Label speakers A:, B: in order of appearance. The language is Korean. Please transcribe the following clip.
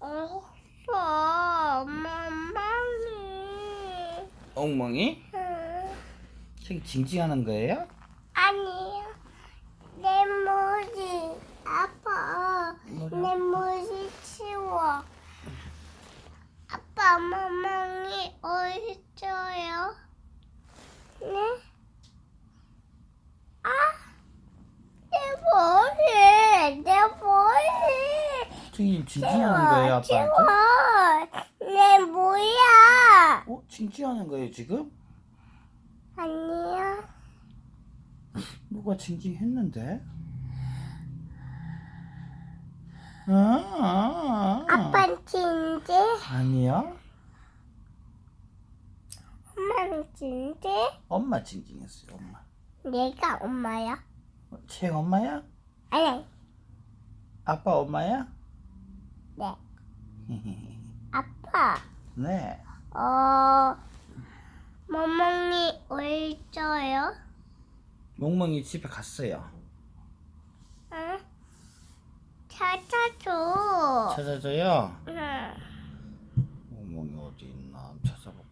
A: 없어. 멍멍이.
B: 엉멍이?
A: 응.
B: 지금 징징하는 거예요?
A: 아니요. 내 머리 아파.
B: 머리
A: 내 머리 치워. 아빠 멍멍이 어디 있어요? 네? 아, 내 머리, 내
B: 지금 징징하는 거예요
A: 치워,
B: 아빠한테?
A: 치워. 내 뭐야?
B: 어? 징징하는 거예요 지금?
A: 아니요.
B: 누가 징징했는데? 아, 아, 아.
A: 아빠 진지?
B: 아니요
A: 엄마는 진지?
B: 엄마 징징했어요 엄마
A: 내가 엄마야?
B: 어, 채영 엄마야?
A: 아니,
B: 아빠 엄마야?
A: 네. 아빠,
B: 네
A: 어, 멍멍이 왜 있어요?
B: 멍멍이 집에 갔어요
A: 응? 찾아줘.
B: 찾아줘요
A: 응.
B: 멍멍이 어디 있나 한번